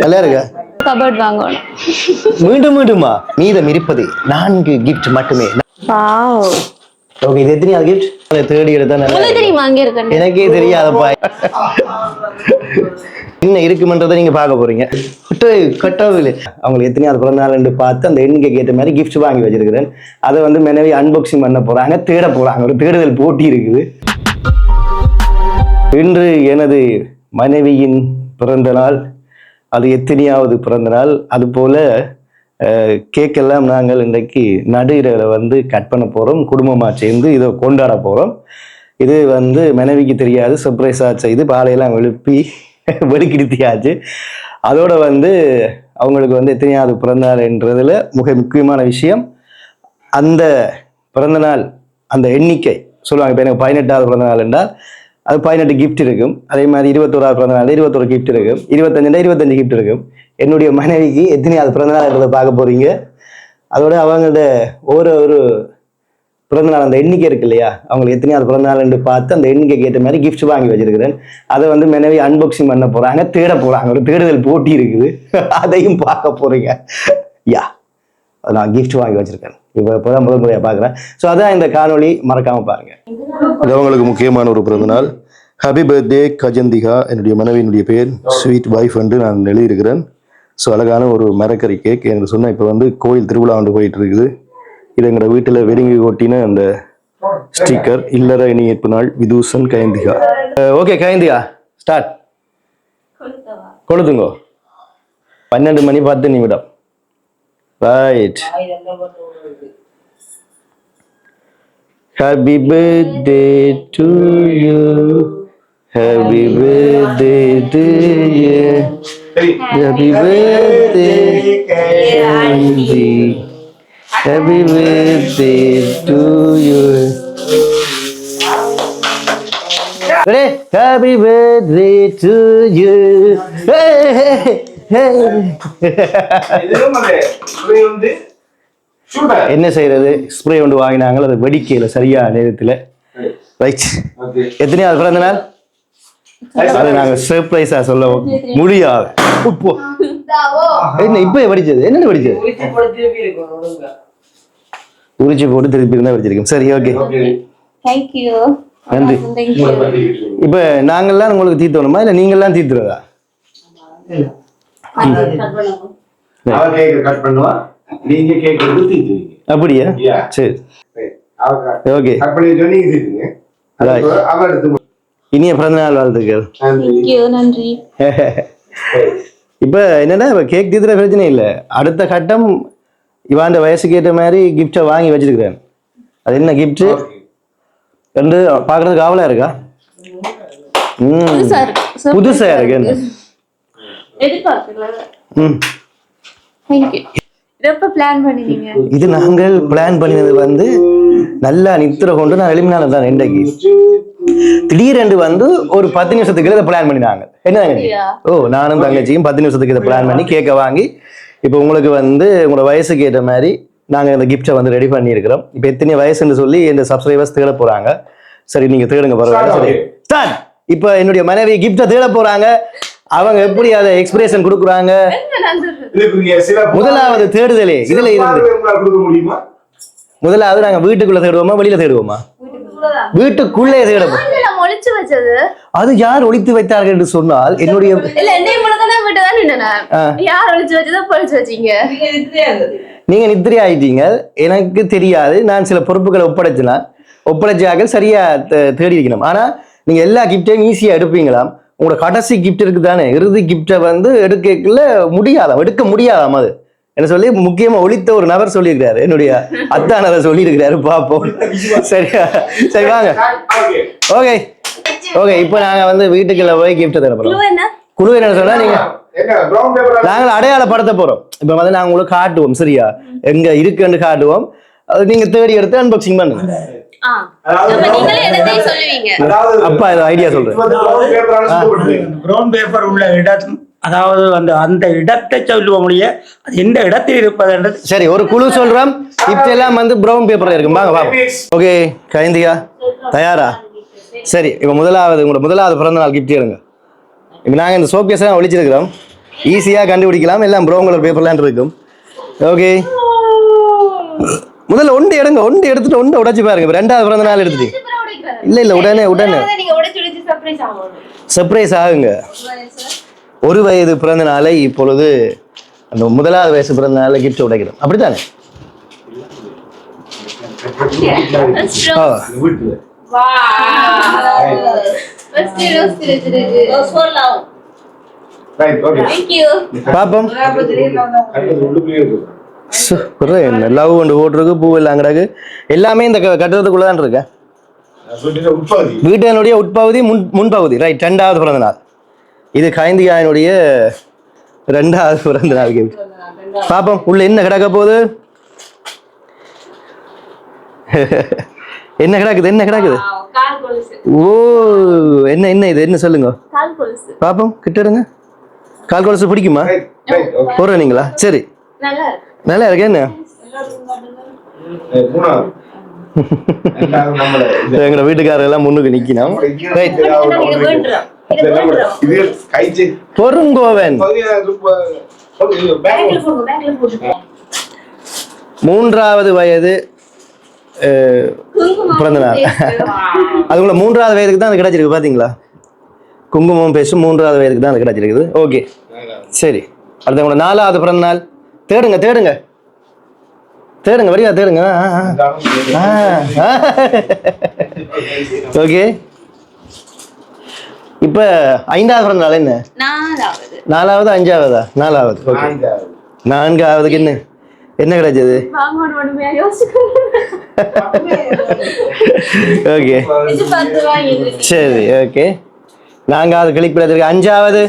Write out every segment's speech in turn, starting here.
நல்லா இருக்கா கபர்ட் வாங்கணும். மீண்டும் மீண்டுமா? மீதம் இருப்பது நான்கு கிஃப்ட் மட்டுமே. வாவ். ஓகே இது எத்தனையாவது கிஃப்ட் தேடி எடுத்தா நல்லா உங்களுக்கு தெரியுமா அங்க இருக்கேன் எனக்கே தெரியாதப்பா. என்ன இருக்குமன்றதை நீங்க பார்க்க போறீங்க. கட்டவில்லை அவங்களுக்கு எத்தனையாவது பிறந்த நாள்னு பார்த்து அந்த எண்ணிக்கைக்கு ஏற்ற மாதிரி கிஃப்ட் வாங்கி வச்சிருக்கிறேன். அதை வந்து மனைவி அன்பாக்சிங் பண்ண போறாங்க. தேட போறாங்க. ஒரு தேடுதல் போட்டி இருக்குது. இன்று எனது மனைவியின் பிறந்த நாள் அது எத்தனையாவது பிறந்த நாள் அதுபோல் கேக்கெல்லாம் நாங்கள் இன்றைக்கு நடு இரவில் வந்து கட் பண்ண போகிறோம் குடும்பமாக சேர்ந்து இதை கொண்டாட போகிறோம் இது வந்து மனைவிக்கு தெரியாது சர்ப்ரைஸாக செய்து பாலையெல்லாம் எழுப்பி வெடுக்கிடுத்தியாச்சு. அதோட வந்து அவங்களுக்கு வந்து எத்தனையாவது பிறந்தநாள்ன்றதில் மிக முக்கியமான விஷயம் அந்த பிறந்தநாள் அந்த எண்ணிக்கை சொல்லுவாங்க இப்போ எனக்கு பதினெட்டாவது பிறந்தநாள் என்றால் அது பதினெட்டு கிஃப்ட் இருக்கும். அதே மாதிரி இருபத்தோராவது பிறந்தநாள் இருபத்தோரு கிஃப்ட் இருக்கும். இருபத்தஞ்சுனா இருபத்தஞ்சு கிஃப்ட் இருக்கும். என்னுடைய மனைவிக்கு எத்தனையாவது பிறந்தநாள்ன்றதை பார்க்க போறீங்க. அதோட அவங்களோட ஒவ்வொரு ஒரு பிறந்தநாள் அந்த எண்ணிக்கை இருக்கு இல்லையா? அவங்களுக்கு எத்தனையாவது பிறந்தநாள்னு பார்த்து அந்த எண்ணிக்கைக்கு ஏற்ற மாதிரி கிஃப்ட் வாங்கி வச்சிருக்கிறேன். அதை வந்து மனைவி அன்பாக்சிங் பண்ண போறாங்க தேட போறாங்க. ஒரு தேடுதல் போட்டி இருக்குது. அதையும் பார்க்க போறீங்க. யா. நான் gift வாங்கி வச்சிருக்கேன். இப்போ இப்போதான் முதல் முறையாக பார்க்குறேன். ஸோ அதான் இந்த காணொளி மறக்காம பாருங்க. இது அவங்களுக்கு முக்கியமான ஒரு பிறந்தநாள். ஹாப்பி பர்த்டே கஜந்திகா என்னுடைய மனைவியினுடைய பேர் ஸ்வீட் வைஃப் என்று நான் எழுதியிருக்கிறேன். ஸோ அழகான ஒரு மரக்கறி கேக் எனக்கு சொன்ன இப்போ வந்து கோயில் திருவிழா வந்து போயிட்டு இருக்குது இது எங்களோட வீட்டில் வெடிங்கி கொட்டின அந்த ஸ்டிக்கர் இல்லற இணையேற்பு நாள் விதூசன் கயந்திகா. ஓகே கைந்தியா ஸ்டார்ட் கொளுத்துங்கோ பன்னெண்டு மணி பத்து நிமிடம். Right happy birthday to you happy birthday to you happy birthday Gandhi happy birthday to you Ready? Happy birthday to you. Hey, hey, hey. என்ன செய்யறது ஸ்ப்ரே ஒன்று வாங்கினாங்க. அது வெடிக்கையில சரியா நேரத்தில். ரைட் எத்தனையாவது பிறந்த நாள்? அது நாங்க சர்ப்ரைஸா சொல்ல முடியாது. இப்போ என்ன இப்போ வெடிச்சது? என்னென்ன வெடிச்சது? உரிச்சு போட்டு திருப்பி தான் வெடிச்சிருக்கோம். சரி ஓகே தேங்க் யூ நன்றி. இப்போ நாங்கெல்லாம் உங்களுக்கு தீர்த்தணுமா இல்லை நீங்கெல்லாம் தீர்த்துறதா அப்படியா. சரி. ஓகே இனிய பிறந்தநாள் வாழ்த்துக்கள். தேங்க் யூ நன்றி. இப்போ என்னன்னா இப்போ கேக் தீத்துற பிரச்சனை இல்லை. அடுத்த கட்டம் இவாண்ட வயசுக்கு ஏற்ற மாதிரி கிஃப்டை வாங்கி வச்சிருக்கிறேன். அது என்ன கிஃப்ட் என்று பார்க்கறதுக்கு ஆவலா இருக்கா? புதுசா இருக்கு. என்ன? இது நாங்கள் பிளான் பண்ணினது வந்து நல்லா நித்திர கொண்டு நான் எளிமையான தான் இன்றைக்கு. திடீரென்று வந்து ஒரு பத்து நிமிஷத்துக்கு இதை பிளான் பண்ணினாங்க? அப்படியா? ஓ நானும் தங்கச்சியும் பத்து நிமிஷத்துக்கு இதை பிளான் பண்ணி கேக்க வாங்கி இப்போ உங்களுக்கு வந்து உங்களோட வயசுக்கு ஏற்ற மாதிரி நாங்கள் இந்த கிஃப்ட்டை வந்து ரெடி பண்ணியிருக்கிறோம். இப்போ எத்தனை வயசுன்னு சொல்லி இந்த சப்ஸ்கிரைபர்ஸ் தேட போறாங்க. சரி நீங்க தேடுங்க பரவாயில்ல சரி. ஸ்டார்ட் இப்போ என்னுடைய மனைவி கிஃப்ட்டை தேட போறாங்க. அவங்க எப்படி அதை எக்ஸ்பிரேஷன் கொடுக்குறாங்க? முதலாவது தேடுதலே. இதுல இருந்து. முதலாவது நாங்க வீட்டுக்குள்ள தேடுவோமா வெளியில தேடுவோமா? வீட்டுக்குள்ளே தேடுவோம் ஒளிச்சு வச்சது. அது யார் ஒளித்து வைத்தார்கள் என்று சொன்னால் என்னுடைய இல்ல என்னைய முழுக்க தான் விட்டு தான் நின்னேன் ஆ. யார் ஒளிச்சு வச்சதோ பொழிச்சு வச்சீங்க. நீங்க நித்திரை ஆயிட்டீங்க எனக்கு தெரியாது. நான் சில பொறுப்புகளை ஒப்படைச்சினா ஒப்படைச்சாக சரியா தேடி இருக்கணும் ஆனா நீங்க எல்லா கிஃப்டையும் ஈஸியா எடுப்பீங்களாம் உங்களோட கடைசி கிஃப்ட் இருக்கு தானே இறுதி கிஃப்டை வந்து எடுக்கல முடியாதாம் எடுக்க முடியாதாம் அது? என்ன சொல்லி முக்கியமா ஒழித்த ஒரு நபர் சொல்லியிருக்காரு என்னுடைய அத்தான் அதை சொல்லியிருக்கிறாரு. பார்ப்போம் சரியா? சரி வாங்க. ஓகே ஓகே இப்போ நாங்க வந்து வீட்டுக்குள்ள போய் கிஃப்ட் தர போறோம். குழு என்ன? குழு என்ன சொன்னா நீங்க பேப்பர் நாங்கள் அடையாளப்படுத்த போறோம். இப்போ வந்து நாங்க உங்களுக்கு காட்டுவோம் சரியா? எங்க இருக்குன்னு காட்டுவோம். அது நீங்க தேடி எடுத்து அன்பாக்சிங் பண்ணுங்க. ஆ அதாவது அப்ப நீங்களே இடத்தையும் சொல்லுவீங்க. அதாவது அப்பா இது ஐடியா சொல்றேன். ப்ரௌன் பேப்பர் உள்ள இடம் அதாவது அந்த அந்த இடத்தை சொல்லுவோம் முடிய அது எந்த இடத்தில் இருப்பது சரி ஒரு குழு சொல்றோம். கிஃப்ட் எல்லாம் வந்து ப்ரௌன் பேப்பர்ல இருக்கும். வாங்க ஓகே கைந்தியா தயாரா? சரி இப்போ முதலாவது உங்களோட முதலாவது பிறந்த நாள் கிஃப்ட் எடுங்க. இப்போ நாங்கள் இந்த சோப் கேஸ் ஒழிச்சிருக்கிறோம். ஈஸியாக கண்டுபிடிக்கலாம். எல்லாம் ப்ரௌன் கலர் பேப்பர்லாம் இருக்கும் ஓகே முதல்ல ஒன்று எடுங்க. ஒன்று எடுத்துட்டு ஒன்று உடைச்சு பாருங்க. இப்போ ரெண்டாவது பிறந்த நாள் எடுத்துட்டு இல்லை இல்லை உடனே உடனே. சர்ப்ரைஸ் ஆகுங்க. ஒரு வயது பிறந்த நாளை இப்பொழுது அந்த முதலாவது வயசு பிறந்த நாளை கிஃப்ட் உடைக்கிறோம். அப்படித்தானே? பாப்போம். லவ் கொண்டு போட்டிருக்கு பூ எல்லாம் கிடக்கு. எல்லாமே இந்த க- தான் இருக்கேன் வீட்டனுடைய உட்பகுதி உட்பகுதி முன் முன்பகுதி. ரைட் ரெண்டாவது பிறந்த நாள் இது கைந்தியாயனுடைய ரெண்டாவது பிறந்த நாள் gift. பாப்போம் உள்ள என்ன கிடக்க போகுது? என்ன கிடக்குது? என்ன கிடக்குது? Wow, கால் கொலுசு. ஓ என்ன என்ன இது? என்ன சொல்லுங்க? கால் கொலுசு. பாப்போம் கிட்ட இருங்க கால் கொலுசு பிடிக்குமா? போடுறீங்களா? சரி. நல்லா இருக்கு. நல்லா இருக்கு என்ன? எங்க வீட்டுக்காரர் எல்லாம் முன்னுக்கு நிக்கணும் ரைட் இது வேண்டுறோம் இது வேண்டுறோம் இது கைச்சு பொருங்கோவன் மூன்றாவது வயது பிறந்த நாள். அதுக்குள்ள மூன்றாவது வயதுக்கு தான் அது கிடைச்சிருக்கு பாத்தீங்களா? குங்குமம் பேசும் மூன்றாவது வயதுக்கு தான் அது கிடைச்சிருக்குது. ஓகே சரி. அடுத்த உங்களோட நாலாவது பிறந்த நாள் தேடுங்க தேடுங்க. தேடுங்க வரியா தேடுங்க. ஓகே இப்போ ஐந்தாவது பிறந்த நாள் என்ன? நாலாவது. அஞ்சாவதா? நாலாவது. ஓகே நான்காவதுக்கு என்ன? என்ன கிடைச்சது? ஓகே. சரி ஓகே. நான்காவது கிளிக் பண்ணதுக்கு அஞ்சாவது?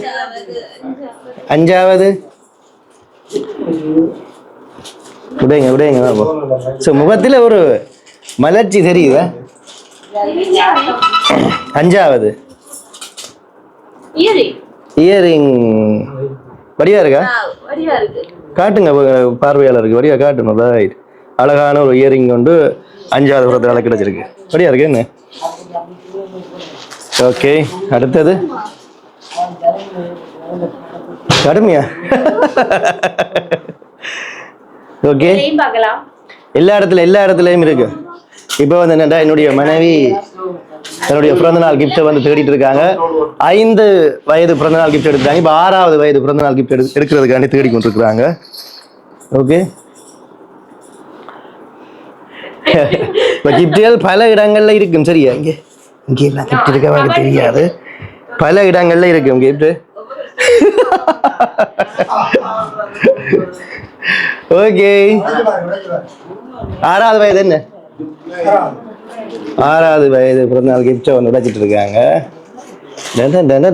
அஞ்சாவது. விடுங்க விடுங்க ஸோ முகத்தில் ஒரு மலர்ச்சி தெரியுதா? அஞ்சாவது. இயரி இயரிங் வடியா இருக்கா? காட்டுங்க பார்வையாளருக்கு வடியா காட்டணும் ரைட் அழகான ஒரு இயரிங் கொண்டு அஞ்சாவது புறத்தில் கிடைச்சிருக்கு வடியா இருக்கு என்ன? ஓகே அடுத்தது? கடுமையா? ஓகே எல்லா இடத்துல எல்லா இடத்துலயும் இருக்கு. இப்போ வந்து என்னடா என்னுடைய மனைவி தன்னுடைய பிறந்தநாள் கிஃப்ட்டை வந்து தேடிட்டு இருக்காங்க. ஐந்து வயது பிறந்தநாள் கிஃப்ட் எடுத்தாங்க இப்போ ஆறாவது வயது பிறந்தநாள் கிஃப்ட் எடு எடுக்கிறதுக்காண்டி தேடி கொண்டிருக்கிறாங்க. ஓகே இப்போ கிஃப்ட்டுகள் பல இடங்கள்ல இருக்கும். சரியா இங்கே இங்கே எல்லாம் கிஃப்ட் இருக்க எனக்கு தெரியாது. பல இடங்கள்ல இருக்கும் கிஃப்ட் ஓகே ஆறாவது வயது என்ன? ஆறாவது வயது பிறந்தநாள் கிஃப்டை வந்து உடைச்சிட்டு இருக்காங்க. தன தன?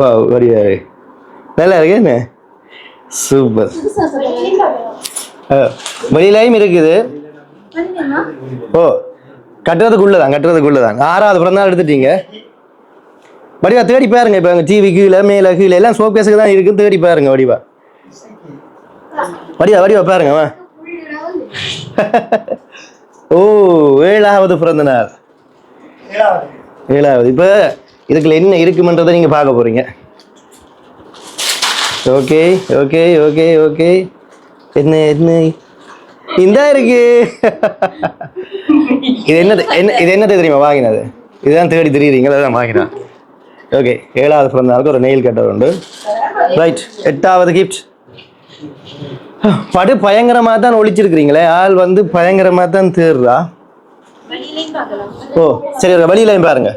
வா வரியாரு நல்லா இருக்கு என்ன? சூப்பர் வெளியிலையும் இருக்குது. ஓ கட்டுறதுக்குள்ளதான் கட்டுறதுக்குள்ளதான் ஆறாவது பிறந்தநாள் எடுத்துட்டீங்க. வடிவா தேடி பாருங்க இப்போ டிவி கீழே மேலே கீழே எல்லாம் ஷோகேஸுக்கு தான் இருக்கு தேடி பாருங்க வடிவா. வடிவா வடிவா பாருங்க ஓ ஏழாவது பிறந்த நாள் ஏழாவது. இப்போ இதுக்குள்ள என்ன இருக்குமன்றதை நீங்கள் பார்க்க போகிறீங்க ஓகே ஓகே ஓகே ஓகே. என்ன என்ன? இந்த இருக்கு. இது என்னது என்ன இது என்னது தெரியுமா வாங்கினது? இதுதான் தேடி தெரியுறீங்களா? அதான் வாங்கினான் ஓகே ஏழாவது பிறந்த நாளுக்கு ஒரு நெயில் கட்டர் உண்டு. ரைட் எட்டாவது கிஃப்ட் படு பயங்கரமாக தான் ஒழிச்சிருக்கிறீங்களே. ஆள் வந்து பயங்கரமாக தான் தேர்றா. ஓ சரி வழியிலையும் பாருங்க.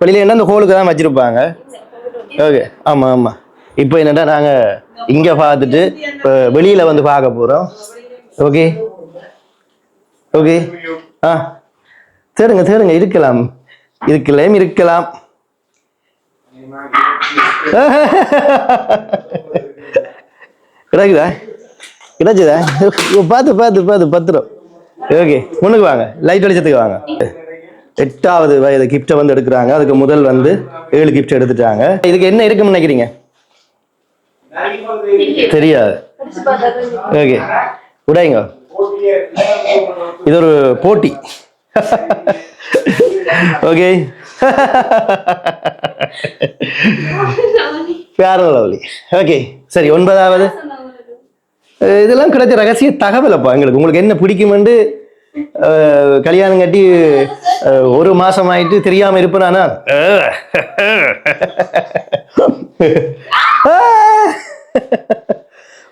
வெளியில என்ன இந்த ஹோலுக்கு தான் வச்சிருப்பாங்க. ஓகே ஆமாம் ஆமாம் இப்போ என்னடா நாங்கள் இங்கே பார்த்துட்டு இப்போ வெளியில் வந்து பார்க்க போகிறோம் ஓகே. ஓகே. ஆ. தேடுங்க தேடுங்க இருக்கலாம். இருக்கலாம் இருக்கலாம். கிடைக்குதா? கிடைச்சதா? பார்த்து பார்த்து பார்த்து பத்திரம். ஓகே. முன்னுக்கு வாங்க. லைட் வெளிச்சத்துக்கு வாங்க. எட்டாவது வயது கிஃப்டை வந்து எடுக்கிறாங்க. அதுக்கு முதல் வந்து ஏழு கிஃப்ட் எடுத்துட்டாங்க. இதுக்கு என்ன இருக்குன்னு நினைக்கிறீங்க? தெரியாது. ஓகே. உடைங்க. இது ஒரு போட்டி. ஓகே. வேற லவ்லி ஓகே. சரி ஒன்பதாவது. இதெல்லாம் கிடைச்ச ரகசிய தகவலப்பா. எங்களுக்கு உங்களுக்கு என்ன பிடிக்குமென்று அஹ், கல்யாணம் கட்டி ஒரு மாசம் ஆயிட்டு தெரியாம இருப்பேனா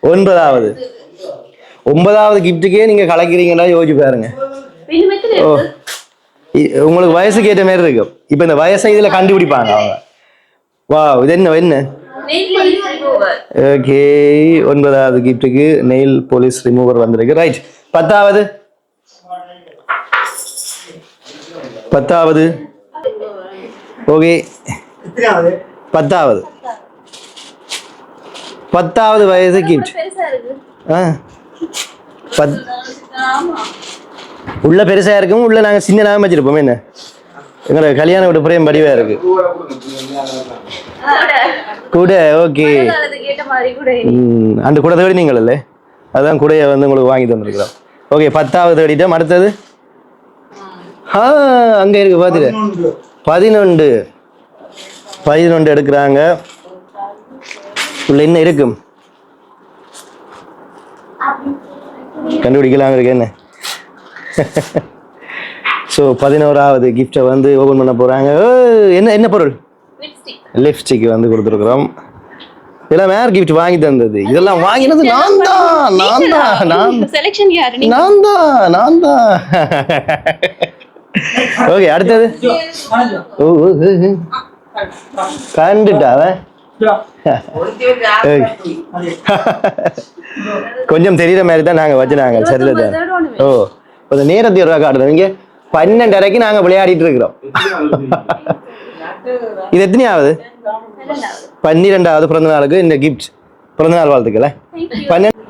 ஒன்பதாவது. ஒன்பதாவது கிஃப்ட்டுக்கே நீங்க கலக்கிறீங்களா யோசிச்சு பாருங்க. ஓ. உங்களுக்கு வயசுக்கு ஏற்ற மாதிரி இருக்கும் இப்ப இந்த வயசை இதுல கண்டுபிடிப்பாங்க அவங்க. வா இது என்ன என்ன? ஓகே ஒன்பதாவது கிஃப்ட்டுக்கு நெயில் போலீஸ் ரிமூவர் வந்திருக்கு. ரைட் பத்தாவது? பத்தாவது? ஓகே பத்தாவது. பத்தாவது வயசு கிஃப்ட் ஆ. பத் உள்ள பெருசா இருக்கும் உள்ள நாங்க சின்னதாக வச்சிருப்போம். என்ன? எங்களோட கல்யாண வீட்டு பிரேம் படிவா இருக்கு. கூட. ஓகே அதுக்கு ஏற்ற மாதிரி கூட ம், அந்த கூட தேடி நீங்கள். இல்லை அதான் கூடைய வந்து உங்களுக்கு வாங்கி தந்துருக்கிறோம். ஓகே பத்தாவது தேடிட்டோம் அடுத்தது? ஆ அங்கே இருக்கு பார்த்துட்டு பதினொன்று. பதினொன்று. எடுக்கிறாங்க. உள்ள என்ன இருக்கும்? கண்டுபிடிக்கலாம் இருக்கு என்ன? ஸோ பதினோராவது கிஃப்டை வந்து ஓபன் பண்ண போகிறாங்க என்ன என்ன பொருள்? லிப்ஸ்டிக் வந்து கொடுத்துருக்குறோம். இதெல்லாம் வேற கிஃப்ட் வாங்கி தந்தது. இதெல்லாம் வாங்கினது நான் தான் நான் தான் நான் செலெக்ஷன் யாரு? நான் தான் நான் தான். ஓகே அடுத்தது. ஓ ஓ, ஓ, ஓ. கண்டுட்டா அவன் Okay. கொஞ்சம் தெரியுற மாதிரி தான் நாங்க வச்சுனாங்க சரிதான் ஓ கொஞ்சம் நேரத்தை ரூபா காட்டுறோம் பன்னெண்டரைக்கு நாங்க விளையாடிட்டு இருக்கிறோம். இது எத்தனையாவது? பன்னிரெண்டாவது பிறந்த நாளுக்கு இந்த கிஃப்ட் பிறந்த நாள் வாழ்த்துக்கல பன்னெண்டு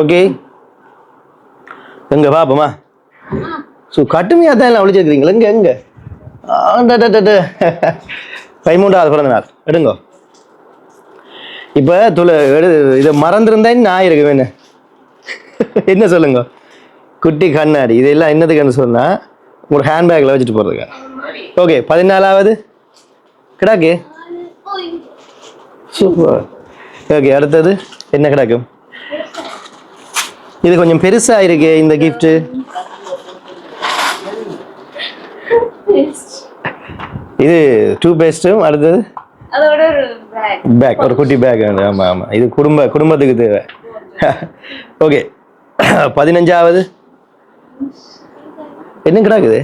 ஓகே எங்க பாப்போமா? ஸோ கட்டுமையாக தான் எல்லாம் ஒழிச்சிருக்கிறீங்களா எங்க எங்க? பதிமூன்றாவது பிறந்த நாள் எடுங்கோ. இப்போ துளை எடு இதை மறந்துருந்தா நான் இருக்கு என்ன? என்ன சொல்லுங்க? குட்டி கண்ணாடி. இதெல்லாம் என்னதுக்குன்னு சொன்னா உங்களோட ஹேண்ட்பேக்கில் வச்சுட்டு போகிறதுக்கு ஓகே பதினாலாவது. கிடாக்கு? சூப்பர். ஓகே அடுத்தது என்ன கிடக்கும் இது கொஞ்சம் பெருசா இருக்கு இந்த gift. இது டூ பேஸ்ட்டும் அடுத்தது பேக் ஒரு குட்டி பேக் ஆமா ஆமா. இது குடும்ப குடும்பத்துக்கு தேவை. ஓகே பதினஞ்சாவது. என்ன கிடக்குது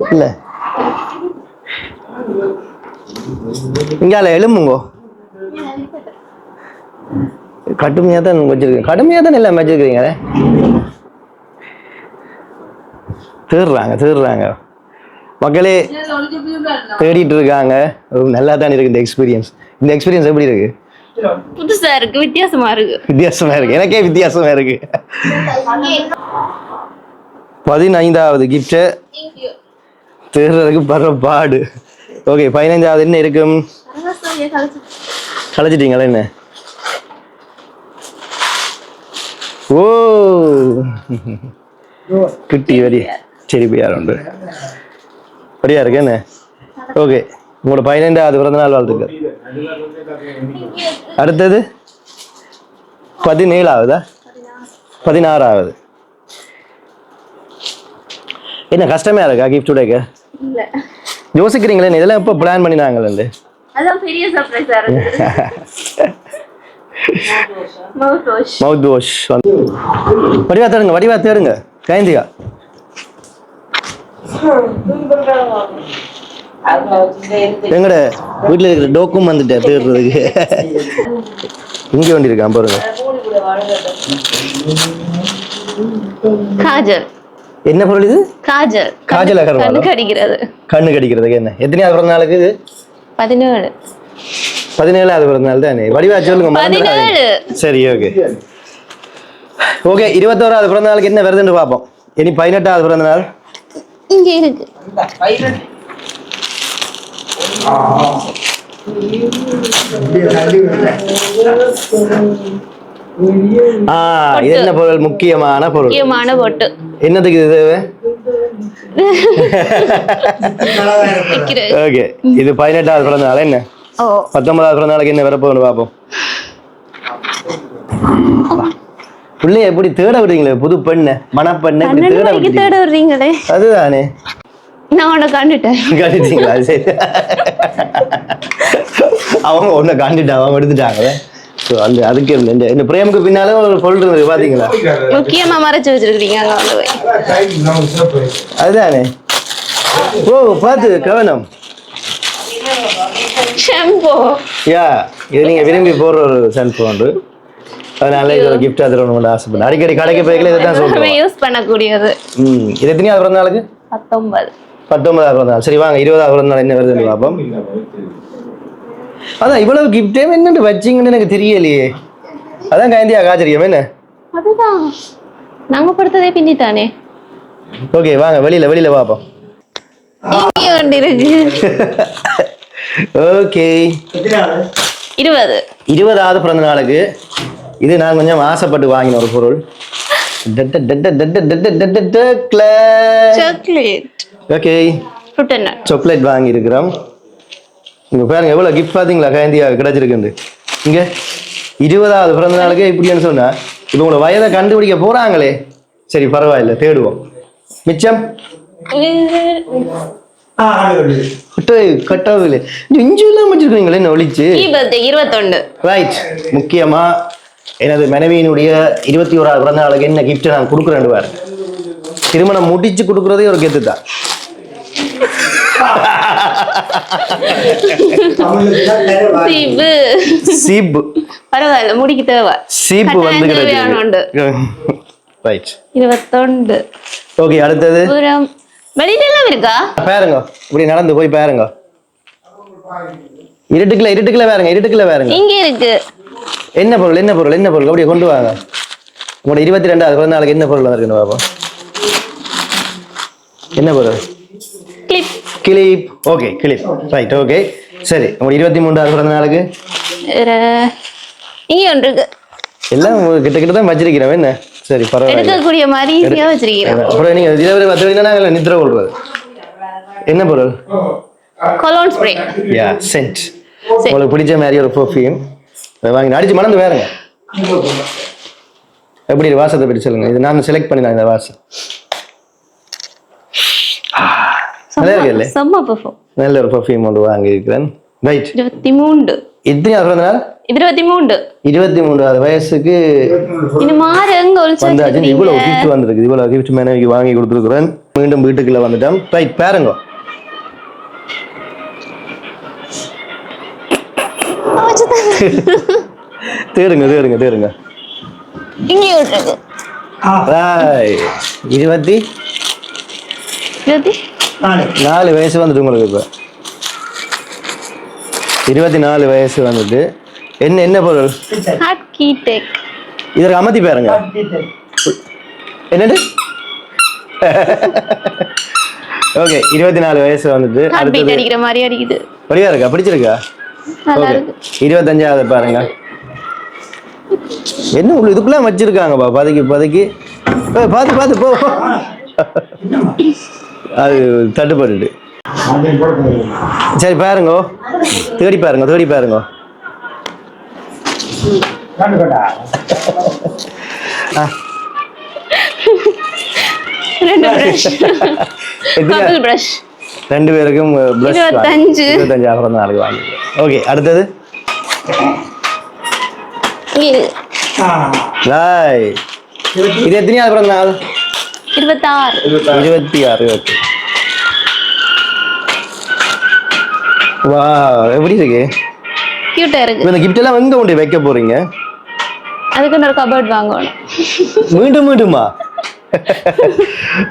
இல்ல. இங்கால எலும்புங்கோ கடுமையா தான் வச்சிருக்கீங்க. கடுமையா தான் எல்லாம் வச்சிருக்கீங்க? தேடுறாங்க தேடுறாங்க. மக்களே தேடிட்டு இருக்காங்க நல்லா தான் இருக்கு இந்த எக்ஸ்பீரியன்ஸ் இந்த எக்ஸ்பீரியன்ஸ் எப்படி இருக்கு? புதுசா இருக்கு வித்தியாசமா இருக்கு. வித்தியாசமா இருக்கு. எனக்கே வித்தியாசமா இருக்கு. பதினைந்தாவது கிஃப்ட் தேர்றதுக்கு படுற பாடு. ஓகே பதினஞ்சாவது என்ன இருக்கும்? கலைச்சிட்டீங்களா என்ன? ஓ. கிட்டி வரி. சரி பியார் உண்டு. வரியா இருக்கு என்ன? ஓகே உங்களோட பதினைந்தாவது பிறந்த நாள் வாழ்த்துக்கள். அடுத்தது? பதினேழாவதா? பதினாறாவது. என்ன கஷ்டமா இருக்கா கிஃப்ட் இல்ல. யோசிக்கிறீங்களே இதெல்லாம் எப்போ பிளான் பண்ணினாங்களே அதான் பெரிய சர்ப்ரைஸா இருக்கு. மவுத் வாஷ் மவுத் வாஷ் வடிவா தேடுங்க வடிவா தேடுங்க. கைந்தியா எங்கட வீட்டில் இருக்கிற டோக்கும் வந்துட்டேன் தேடுறதுக்கு. இங்கே வண்டி இருக்கான் பாருங்க. காஜல். என்ன பொருள் இது? காஜல். காஜல் அகர்வாலா? கண்ணுக்கு அடிக்கிறது கண்ணு கடிக்கிறதுக்கு என்ன? எத்தனையாவது பிறந்த நாளுக்கு இது? பதினேழு. பதினேழாவது பிறந்த நாள் தானே? வடிவா சொல்லுங்க. சரி ஓகே ஓகே இருபத்தோராவது பிறந்த நாளுக்கு என்ன வருதுன்னு பார்ப்போம். இனி பதினெட்டாவது பிறந்த நாள்? இங்க இருக்கு. ஆ. இது என்ன பொருள்? முக்கியமான பொருள். முக்கியமான பொட்டு. என்னதுக்கு இது தேவை? ஓகே. இது பதினெட்டாவது பிறந்த நாள் என்ன? பத்தொன்பதாவது பிறந்த நாளைக்கு என்ன வரப்போகுது பார்ப்போம். பிள்ளைய எப்படி தேட விடுறீங்களே? புது பெண்ணு மணப்பெண்ணை தேட தேட வர்றீங்களே அதுதானே. நான் உன்னை கண்டுட்டேன். கண்டுட்டீங்களா? சரி. அவங்க ஒன்றை காண்டிட்டு அவங்க எடுத்துட்டாங்களே. ஸோ அந்த அதுக்கு இந்த- இந்த பிரேமுக்கு பின்னால ஒரு பொருள் இருந்தது பாத்தீங்களா? முக்கியமா மறைச்சு வச்சிருக்கீங்க அங்க வந்து போய். அதுதானே. ஓ பார்த்து கவனம். ஷாம்போ. யா இது நீங்க விரும்பி போடுற ஒரு ஷாம்பு உண்டு அதனால இது ஒரு கிஃப்ட் தரணும்னு ஆசைப்பட்டேன். அடிக்கடி கடைக்கு போய்க்கல இதை தான் சொல்றேன் யூஸ் பண்ணக்கூடியது. ம் இது எத்தனையாவது பிறந்த நாளுக்கு? பத்தொன்பது. பத்தொன்பதாவது பிறந்த நாள். சரி வாங்க இருபதாவது பிறந்த நாள் என்ன வருதுன்னு பார்ப்போம். அதான் இவ்வளவு கிஃப்டே என்னன்னு வச்சிங்கன்னு எனக்கு தெரியலையே. அதான் கைந்தியா ஆச்சரியம் என்ன அதுதான். நாங்க படுத்ததே பின்னிட்டானே ஓகே வாங்க வெளியில வெளியில இருக்கு. ஓகே இருபது. இருபதாவது பிறந்த நாளுக்கு இது நான் கொஞ்சம் ஆசைப்பட்டு வாங்கின ஒரு பொருள். சாக்லேட் ஓகே சாக்லேட் வாங்கி இருக்கிறோம் இங்க பாருங்க எவ்வளவு கிஃப்ட் பாத்தீங்களா? கைந்தியா கிடைச்சிருக்கு இங்க இருபதாவது பிறந்த நாளுக்கு இப்படின்னு சொன்னா இப்போ உங்களோட வயதை கண்டுபிடிக்க போறாங்களே. சரி பரவாயில்ல தேடுவோம். மிச்சம்? கட்டாவில்லை. இஞ்செல்லாம் வச்சிருக்கீங்களே என்ன ஒழிச்சு இருபத்தொண்டு ரைட் முக்கியமா எனது மனைவியினுடைய இருபத்தி ஓராவது பிறந்த நாளுக்கு என்ன கிஃப்ட் நான் கொடுக்குறேன் திருமணம் முடிச்சு கொடுக்குறதே ஒரு கெத்து தான். சீப்பு சீப்பு பரவாயில்ல முடிக்கு தேவை. சீப்பு வந்து. ரைட் இருபத்தொண்டு ஓகே அடுத்தது. புறம் வெளியில எல்லாம் இருக்கா? பாருங்க. இப்படி நடந்து போய் பாருங்க. இருட்டுக்குள்ள இருட்டுக்குள்ள பாருங்க இருட்டுக்குள்ள பாருங்க. இங்க இருக்கு. என்ன பொருள் என்ன பொருள் என்ன பொருள்? அப்படியே கொண்டு வாங்க. உங்களோட இருபத்தி ரெண்டாவது பிறந்த நாளுக்கு என்ன பொருள் இருக்குன்னு பாப்போம். என்ன பொருள்? Clip. Okay clip. Right okay சரி உங்களோட இருபத்தி மூன்றாவது பிறந்த நாளுக்கு? இங்க ஒன்று இருக்கு. எல்லாம் கிட்ட கிட்ட தான் வச்சிருக்கிறோம். என்ன? சரி பரவாயில்ல. எடுக்கக்கூடிய மாதிரி ஈஸியா வச்சிருக்கிறேன் அப்புறம் நீங்க இதை பத்து வரைக்கும் நாங்கள் நித்திர கொள்றது என்ன பொருள்? கொலோன் ஸ்ப்ரே யா சென்ட் உங்களுக்கு பிடிச்ச மாதிரி ஒரு பர்ஃப்யூம் வாங்கி அடிச்சு மணந்து வேறுங்க. எப்படி? வாசத்தை பற்றி சொல்லுங்க. இது நான் செலக்ட் பண்ணினேன் இந்த வாசம். நல்லா இருக்கு இல்லை செம்ம பர்ஃபம் நல்ல ஒரு பர்ஃப்யூம் ஒன்று வாங்கி இருக்கிறேன் ரைட் இருபத்தி மூன்று எத்தனை பிறந்த நாள் இருபத்தி மூன்று இருபத்தி மூன்றாவது வயசுக்கு வந்தாச்சு இவ்வளவு கிஃப்ட் வந்திருக்கு இவ்வளவு கிஃப்ட் மனைவிக்கு வாங்கி கொடுத்துருக்குறேன் மீண்டும் வீட்டுக்குள்ள வந்துட்டோம் ரைட் பாருங்க தேடுங்க தேடுங்க தேடுங்க. இருபத்தி இருபத்தி நாலு. வயசு வந்துட்டு உங்களுக்கு இப்போ. இருபத்தி நாலு வயசு வந்துட்டு. என்ன என்ன பொருள்? இதற்கு அமர்த்தி பாருங்க. என்னது? ஓகே இருபத்தி நாலு வயசு வந்துட்டு அடுத்தது அடிக்கிற மாதிரி அடிக்குது. வழியா இருக்கா? பிடிச்சிருக்கா? ஓகே இருபத்தஞ்சாவது பாருங்க. என்ன உள்ள இதுக்குள்ள வச்சிருக்காங்கப்பா? பதுக்கி பதுக்கி. ஏய், பார்த்து பார்த்து போ. அது தட்டுப்பட்டுட்டு சரி பாருங்க தேடி பாருங்க தேடி பாருங்க ஆ, ரெண்டு பிரஷ் எத்தனை- பபிள் பிரஷ் ரெண்டு பேருக்கும் ப்ளஸ் இருபத்தஞ்சு. இருபத்தஞ்சு அப்புறம் நாளைக்கு வாங்கிக்கலாம் ஓகே அடுத்தது இங்க இருக்கு. லாய் இது எத்தனையாவது பிறந்த நாள் இருபத்தாறு. இருபத்தி. ஆறு ஓகே வா எப்படி இருக்கு? கியூட்டா இருக்கு. இந்த கிஃப்ட் எல்லாம் எங்க கொண்டு வைக்க போறீங்க? அதுக்கு ஒரு கபோர்ட் வாங்கணும். மீண்டும் மீண்டுமா?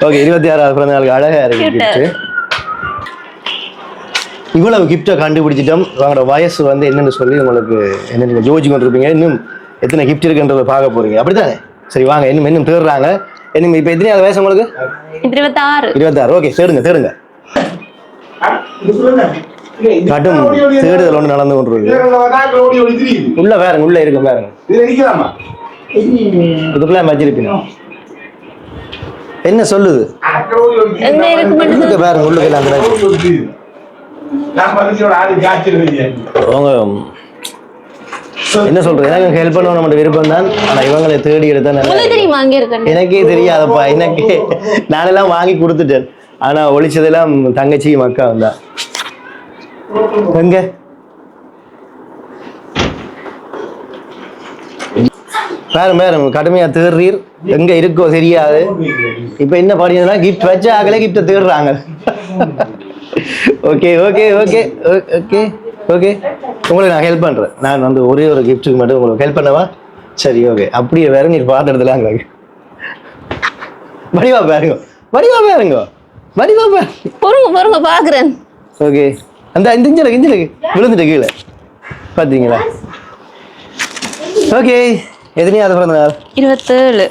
ஓகே இருபத்தி ஆறாவது பிறந்த நாளுக்கு அழகா இருக்கு கிஃப்ட் இவ்வளவு கிஃப்டை கண்டுபிடிச்சிட்டோம். உங்களோட வயசு வந்து என்னன்னு சொல்லி உங்களுக்கு என்ன ஜோதிச்சு கொண்டிருப்பீங்க இன்னும் எத்தனை கிஃப்ட் இருக்குன்றத பார்க்க போறீங்க. அப்படித்தானே? சரி வாங்க இன்னும் இன்னும் தேடுறாங்க. இன்னும் இப்போ எத்தனையாவது வயசு உங்களுக்கு? இருபத்தாறு. இருபத்தாறு. ஓகே தேடுங்க தேடுங்க. கடும் தேடுதல் ஒன்று நடந்து கொண்டிருக்கு. உள்ள பாருங்க உள்ள இருக்கு நிக்கலாமா இதுக்குள்ள வச்சிருப்பீங்க என்ன சொல்லுது? மட்டும் உள்ளுக்கு என்ன சொல்றது? எனக்கு ஹெல்ப் பண்ண நம்ம விருப்பம் தான். ஆனா இவங்களை தேடி எடுத்தா தெரியுமா அங்க எனக்கே தெரியாதப்பா. எனக்கே நானெல்லாம் வாங்கி கொடுத்துட்டேன். ஆனா ஒழிச்சதெல்லாம் தங்கச்சி மக்கா வந்தா. எங்க? பாரு பாரு கடுமையா தேடுறீர். எங்க இருக்கோ தெரியாது. இப்ப என்ன பாடினா கிஃப்ட் வச்ச ஆகலே கிஃப்ட தேடுறாங்க. Okay okay okay okay okay உங்களுக்கு நான் ஹெல்ப் பண்றேன். நான் வந்து ஒரே ஒரு கிஃப்ட்டுக்கு மட்டும் உங்களுக்கு ஹெல்ப் பண்ணவா? சரி ஓகே அப்படியே வேற நீ பாட்டு எடுத்துலாம் வடிவா பாருங்க. வடிவா பாருங்க. வடிவா பாருங்க. பொறுங்க பொறுங்க பாக்குறேன். ஓகே அந்த இந்த இஞ்சிலுக்கு இஞ்சிலுக்கு விழுந்துட்டு கீழே. பார்த்தீங்களா ஓகே எத்தனையாவது பிறந்த நாள் இருபத்தேழு.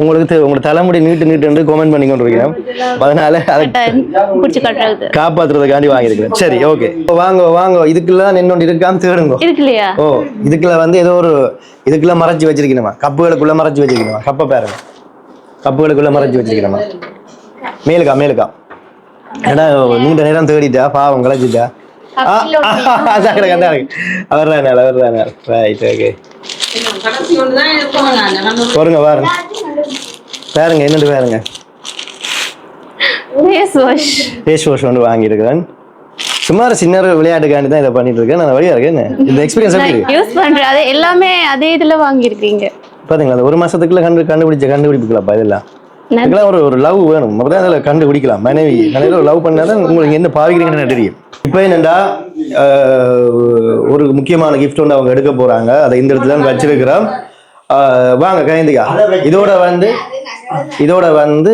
உங்களுக்கு உங்களோட தலைமுடி நீட்டு நீட்டு கமெண்ட் பண்ணி கொண்டிருக்கிறேன் அதனால காப்பாத்துறதுக்காண்டி வாங்கியிருக்கிறேன். சரி ஓகே வாங்க வாங்க. இதுக்கெல்லாம் என்னொன்று இருக்கான்னு தேடுங்க. ஓ இதுக்குள்ள வந்து ஏதோ ஒரு இதுக்குள்ள மறைச்சு வச்சிருக்கணுமா? கப்புகளுக்குள்ள மறைச்சு வச்சிருக்கணுமா? கப்பை பாருங்க. கப்புகளுக்குள்ள மறைச்சு வச்சிருக்கணுமா? மேலுக்கா மேலுக்கா. ஏன்னா நீண்ட நேரம் தேடிட்டா? பாவம் களைச்சிட்டா? நாள் அவர்தான் நாள் ரைட் ஓகே பாருங்க பாருங்க. பாருங்க என்னட்டு பாருங்க? ஃபேஸ் வாஷ் ஃபேஸ் வாஷ் ஒன்று வாங்கியிருக்கிறேன். சுமார் சின்ன விளையாட்டுக்காண்டி தான் இதை பண்ணிட்டு இருக்கேன் நான் வழியா இருக்கேன் இந்த எக்ஸ்பீரியன்ஸ் எப்படி யூஸ் பண்றேன். அது எல்லாமே அதே இதுல வாங்கியிருக்கீங்க. பாத்தீங்களா ஒரு மாசத்துக்குள்ள கண்டு கண்டுபிடிச்ச கண்டுபிடிப்புக்கலாம்ப்பா இதெல்லாம். இதுக்கெல்லாம் ஒரு ஒரு லவ் வேணும். அப்பதான் அதில் கண்டுபிடிக்கலாம். மனைவி ஒரு லவ் பண்ணாதான் உங்களுக்கு என்ன பாவிக்கிறீங்கன்னு தெரியும். இப்போ என்னண்டா ஆஹ், ஒரு முக்கியமான gift ஒன்று அவங்க எடுக்க போறாங்க. அதை இந்த இடத்துல தான் வச்சிருக்கிறோம். வாங்க கைந்திகா இதோட வந்து இதோட வந்து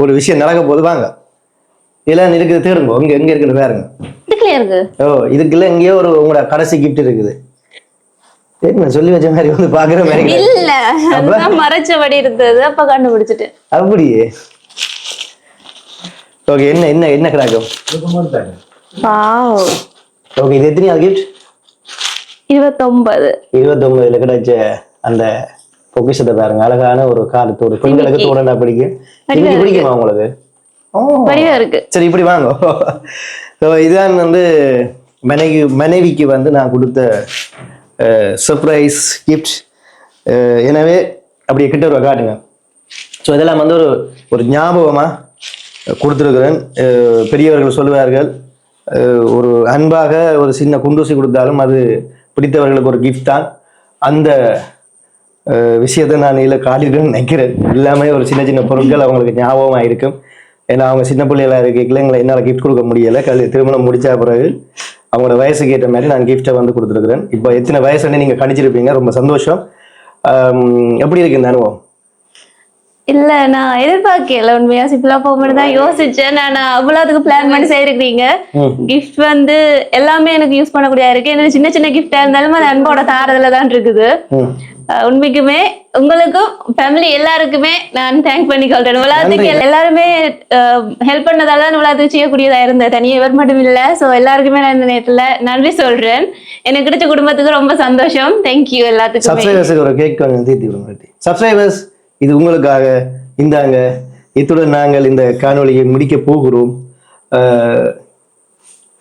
ஒரு விஷயம் நடக்க போது வாங்க. இதெல்லாம் இருக்குது தேடுங்க. இங்க எங்க இருக்குன்னு பாருங்க. ஓ இதுக்குள்ள எங்கேயோ ஒரு உங்களோட கடைசி gift இருக்குது. சொல்லி வச்ச மாதிரி வந்து பாக்குற மாதிரி. இல்ல அதுதான் மறைச்சபடி இருந்தது அப்ப கண்டுபிடிச்சிட்டேன் அப்படியே. ஓகே என்ன என்ன என்ன கிடக்கும் வாவ் ஓகே இது எத்தனையாவது கிஃப்ட் இருபத்தொன்பது. இருபத்தொன்பதுல கிடைச்ச அந்த பொக்கிஷத்தை பாருங்க அழகான ஒரு காலத்தோடு பெண்களுக்கு தோடண்டா பிடிக்கும். இன்னைக்கு பிடிக்குமா உங்களுக்கு? இருக்கு. சரி இப்படி வாங்க. இதுதான் வந்து மனைவி மனைவிக்கு வந்து நான் கொடுத்த சர்ப்ரைஸ் கிஃப்ட் எனவே அப்படியே கிட்ட ஒரு காட்டுங்க. ஸோ இதெல்லாம் வந்து ஒரு ஒரு ஞாபகமாக கொடுத்துருக்குறேன். பெரியவர்கள் சொல்லுவார்கள் ஒரு அன்பாக ஒரு சின்ன குண்டூசி கொடுத்தாலும் அது பிடித்தவர்களுக்கு ஒரு கிஃப்ட் தான். அந்த விஷயத்தை நான் இதில் காட்டிருக்கேன்னு நினைக்கிறேன். எல்லாமே ஒரு சின்ன சின்ன பொருட்கள் அவங்களுக்கு ஞாபகமாக இருக்கும். ஏன்னா அவங்க சின்ன பிள்ளைகளாக இருக்க எங்களை என்னால் கிஃப்ட் கொடுக்க முடியலை. கல் திருமணம் முடித்த பிறகு அவங்களோட வயசுக்கு ஏற்ற மாதிரி நான் கிஃப்ட்டை வந்து கொடுத்துருக்குறேன். இப்போ எத்தனை வயசுன்னு நீங்கள் கணிச்சிருப்பீங்க ரொம்ப சந்தோஷம். எப்படி இருக்கு இந்த அனுபவம்? இல்ல நான் எதிர்பார்க்கல உண்மையா சிம்பிளா போகும்போது தான் யோசிச்சேன். நான் அவ்வளவுக்கு பிளான் பண்ணி செய்திருக்கீங்க. கிஃப்ட் வந்து எல்லாமே எனக்கு யூஸ் பண்ணக்கூடியதா இருக்கு. எனக்கு சின்ன சின்ன கிஃப்டா இருந்தாலும் அது அன்போட தாரதுல தான் இருக்குது. உண்மைக்குமே உங்களுக்கும் ஃபேமிலி எல்லாருக்குமே நான் தேங்க் பண்ணிக்கொள்றேன். உலகத்துக்கு நன்றி. எல்லாருமே ஹெல்ப் பண்ணதால தான் உலகத்துக்கு செய்யக்கூடியதா இருந்தேன். தனியாக இவர் மட்டும் இல்ல. ஸோ எல்லாருக்குமே நான் இந்த நேரத்துல நன்றி சொல்றேன். எனக்கு கிடைச்ச குடும்பத்துக்கு ரொம்ப சந்தோஷம். தேங்க்யூ எல்லாத்துக்குமே. சப்ஸ்கிரைபர்ஸுக்கு ஒரு கேக் தீர்த்தி சப்ஸ்கிரைபர்ஸ் இது உங்களுக்காக இந்தாங்க. இத்துடன் நாங்கள் இந்த காணொளியை முடிக்க போகிறோம்.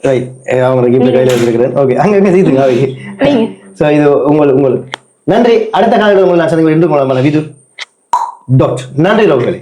ரைட் அவங்க கையில் வச்சிருக்கிறேன். ஓகே அங்கங்கே நீங்க. ஸோ இது உங்களுக்கு உங்களுக்கு. நன்றி. அடுத்த காலையில் உங்களை நான் சந்திக்கிறேன் இன்று மூலமான விது டாட் நன்றி ரோகலே